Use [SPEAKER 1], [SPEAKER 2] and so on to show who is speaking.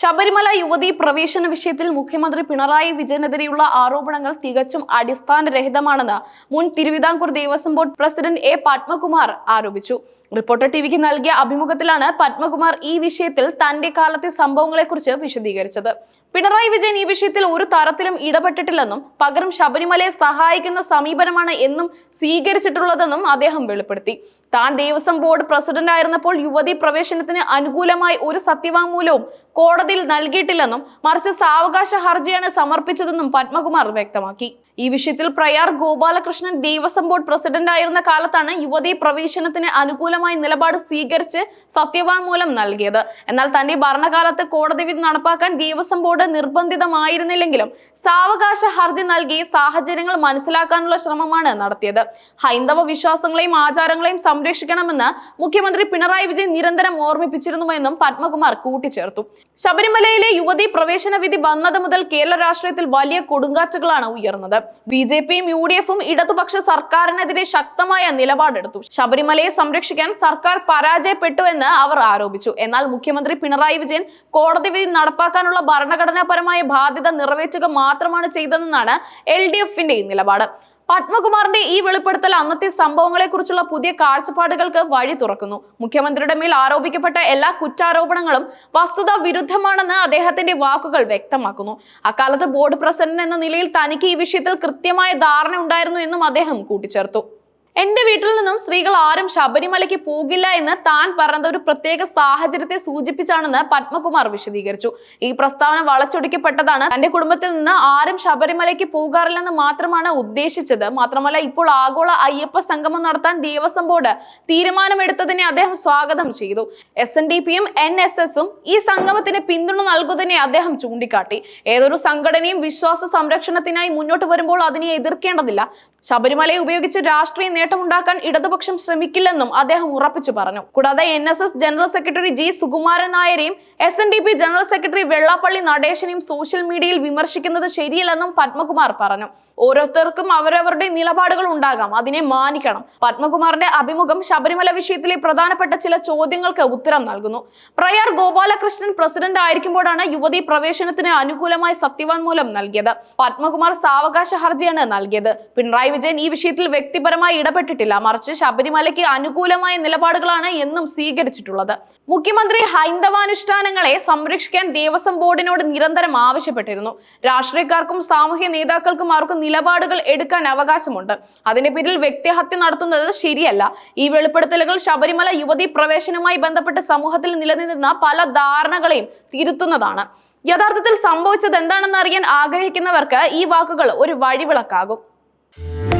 [SPEAKER 1] ശബരിമല യുവതി പ്രവേശന വിഷയത്തിൽ മുഖ്യമന്ത്രി പിണറായി വിജയനെതിരെയുള്ള ആരോപണങ്ങൾ തികച്ചും അടിസ്ഥാനരഹിതമാണെന്ന് മുൻ Thiruvithamkoor Devaswom board president A Padmakumar ആരോപിച്ചു. റിപ്പോർട്ടർ ടിവിക്ക് നൽകിയ അഭിമുഖത്തിലാണ് പത്മകുമാർ ഈ വിഷയത്തിൽ തന്റെ കാലത്തെ സംഭവങ്ങളെക്കുറിച്ച് വിശദീകരിച്ചത്. പിണറായി വിജയൻ ഈ വിഷയത്തിൽ ഒരു തരത്തിലും ഇടപെട്ടിട്ടില്ലെന്നും പകരം ശബരിമലയെ സഹായിക്കുന്ന സമീപനമാണ് എന്നും സ്വീകരിച്ചിട്ടുള്ളതെന്നും അദ്ദേഹം വെളിപ്പെടുത്തി. താൻ ദേവസ്വം ബോർഡ് പ്രസിഡന്റ് ആയിരുന്നപ്പോൾ യുവതി പ്രവേശനത്തിന് അനുകൂലമായി ഒരു സത്യവാങ്മൂലവും കോടതിയിൽ നൽകിയിട്ടില്ലെന്നും മറിച്ച് സാവകാശ ഹർജിയാണ് സമർപ്പിച്ചതെന്നും പത്മകുമാർ വ്യക്തമാക്കി. ഈ വിഷയത്തിൽ പ്രയാർ ഗോപാലകൃഷ്ണൻ ദേവസ്വം ബോർഡ് പ്രസിഡന്റ് ആയിരുന്ന കാലത്താണ് യുവതി പ്രവേശനത്തിന് അനുകൂലമായി നിലപാട് സ്വീകരിച്ച് സത്യവാങ്മൂലം നൽകിയത്. എന്നാൽ തന്റെ ഭരണകാലത്ത് കോടതി വിധി നടപ്പാക്കാൻ ദേവസ്വം ബോർഡ് നിർബന്ധിതമായിരുന്നില്ലെങ്കിലും സാവകാശ ഹർജി നൽകി സാഹചര്യങ്ങൾ മനസ്സിലാക്കാനുള്ള ശ്രമമാണ് നടത്തിയത്. ഹൈന്ദവ വിശ്വാസങ്ങളെയും ആചാരങ്ങളെയും സംരക്ഷിക്കണമെന്ന് മുഖ്യമന്ത്രി പിണറായി വിജയൻ നിരന്തരം ഓർമ്മിപ്പിച്ചിരുന്നുവെന്നും പത്മകുമാർ കൂട്ടിച്ചേർത്തു. ശബരിമലയിലെ യുവതി പ്രവേശന വിധി വന്നത് മുതൽ കേരള രാഷ്ട്രീയത്തിൽ വലിയ കൊടുങ്കാറ്റുകളാണ് ഉയർന്നത്. ബി ജെ പിയും യു ഡി എഫും ഇടതുപക്ഷ സർക്കാരിനെതിരെ ശക്തമായ നിലപാടെടുത്തു. ശബരിമലയെ സംരക്ഷിക്കാൻ സർക്കാർ പരാജയപ്പെട്ടു എന്ന് അവർ ആരോപിച്ചു. എന്നാൽ മുഖ്യമന്ത്രി പിണറായി വിജയൻ കോടതി വിധി നടപ്പാക്കാനുള്ള ഭരണഘടനാപരമായ ബാധ്യത നിറവേറ്റുക മാത്രമാണ് ചെയ്തതെന്നാണ് എൽ ഡി എഫിന്റെ നിലപാട്. പത്മകുമാറിന്റെ ഈ വെളിപ്പെടുത്തൽ അന്നത്തെ സംഭവങ്ങളെക്കുറിച്ചുള്ള പുതിയ കാഴ്ചപ്പാടുകൾക്ക് വഴി തുറക്കുന്നു. മുഖ്യമന്ത്രിയുടെ മേൽ ആരോപിക്കപ്പെട്ട എല്ലാ കുറ്റാരോപണങ്ങളും വസ്തുത വിരുദ്ധമാണെന്ന് അദ്ദേഹത്തിന്റെ വാക്കുകൾ വ്യക്തമാക്കുന്നു. അക്കാലത്ത് ബോർഡ് പ്രസിഡന്റ് എന്ന നിലയിൽ തനിക്ക് ഈ വിഷയത്തിൽ കൃത്യമായ ധാരണ ഉണ്ടായിരുന്നു എന്നും അദ്ദേഹം കൂട്ടിച്ചേർത്തു. എന്റെ വീട്ടിൽ നിന്നും സ്ത്രീകൾ ആരും ശബരിമലയ്ക്ക് പോകില്ല എന്ന് താൻ പറഞ്ഞത് ഒരു പ്രത്യേക സാഹചര്യത്തെ സൂചിപ്പിച്ചാണെന്ന് പത്മകുമാർ വിശദീകരിച്ചു. ഈ പ്രസ്താവന വളച്ചൊടിക്കപ്പെട്ടതാണ്. തന്റെ കുടുംബത്തിൽ നിന്ന് ആരും ശബരിമലയ്ക്ക് പോകാറില്ലെന്ന് മാത്രമാണ് ഉദ്ദേശിച്ചത്. മാത്രമല്ല ഇപ്പോൾ ആഗോള അയ്യപ്പ സംഗമം നടത്താൻ ദേവസ്വം ബോർഡ് തീരുമാനമെടുത്തതിനെ അദ്ദേഹം സ്വാഗതം ചെയ്തു. എസ് എൻ ഡി പിയും എൻ എസ് എസും ഈ സംഗമത്തിന് പിന്തുണ നൽകുന്നതിനെ അദ്ദേഹം ചൂണ്ടിക്കാട്ടി. ഏതൊരു സംഘടനയും വിശ്വാസ സംരക്ഷണത്തിനായി മുന്നോട്ട് വരുമ്പോൾ അതിനെ എതിർക്കേണ്ടതില്ല. ശബരിമലയെ ഉപയോഗിച്ച് രാഷ്ട്രീയ നേട്ടമുണ്ടാക്കാൻ ഇടതുപക്ഷം ശ്രമിക്കില്ലെന്നും അദ്ദേഹം ഉറപ്പിച്ചു പറഞ്ഞു. കൂടാതെ N S S general secretary G Sukumaran നായരെയും S N D P general secretary Vellappally നടേശനെയും social മീഡിയയിൽ വിമർശിക്കുന്നത് ശരിയല്ലെന്നും പത്മകുമാർ പറഞ്ഞു. ഓരോരുത്തർക്കും അവരവരുടെ നിലപാടുകൾ ഉണ്ടാകാം അതിനെ മാനിക്കണം. പത്മകുമാറിന്റെ അഭിമുഖം ശബരിമല വിഷയത്തിലെ പ്രധാനപ്പെട്ട ചില ചോദ്യങ്ങൾക്ക് ഉത്തരം നൽകുന്നു. പ്രയർ ഗോപാലകൃഷ്ണൻ പ്രസിഡന്റ് ആയിരിക്കുമ്പോഴാണ് യുവതി പ്രവേശനത്തിന് അനുകൂലമായി സത്യവാങ്മൂലം നൽകിയത്. പത്മകുമാർ സാവകാശ ഹർജിയാണ് നൽകിയത്. പിണറായി വിജയൻ ഈ വിഷയത്തിൽ വ്യക്തിപരമായി ഇടപെട്ടിട്ടില്ല. മറിച്ച് ശബരിമലയ്ക്ക് അനുകൂലമായ നിലപാടുകളാണ് എന്നും സ്വീകരിച്ചിട്ടുള്ളത്. മുഖ്യമന്ത്രി ഹൈന്ദവാനുഷ്ഠാനങ്ങളെ സംരക്ഷിക്കാൻ ദേവസ്വം ബോർഡിനോട് നിരന്തരം ആവശ്യപ്പെട്ടിരുന്നു. രാഷ്ട്രീയക്കാർക്കും സാമൂഹ്യ നേതാക്കൾക്കും അവർക്ക് നിലപാടുകൾ എടുക്കാൻ അവകാശമുണ്ട്. അതിന്റെ പേരിൽ വ്യക്തിഹത്യ നടത്തുന്നത് ശരിയല്ല. ഈ വെളിപ്പെടുത്തലുകൾ ശബരിമല യുവതി പ്രവേശനവുമായി ബന്ധപ്പെട്ട് സമൂഹത്തിൽ നിലനിന്നിരുന്ന പല ധാരണകളെയും തിരുത്തുന്നതാണ്. യഥാർത്ഥത്തിൽ സംഭവിച്ചത് എന്താണെന്ന് അറിയാൻ ആഗ്രഹിക്കുന്നവർക്ക് ഈ വാക്കുകൾ ഒരു വഴിവിളക്കാകും. Yeah.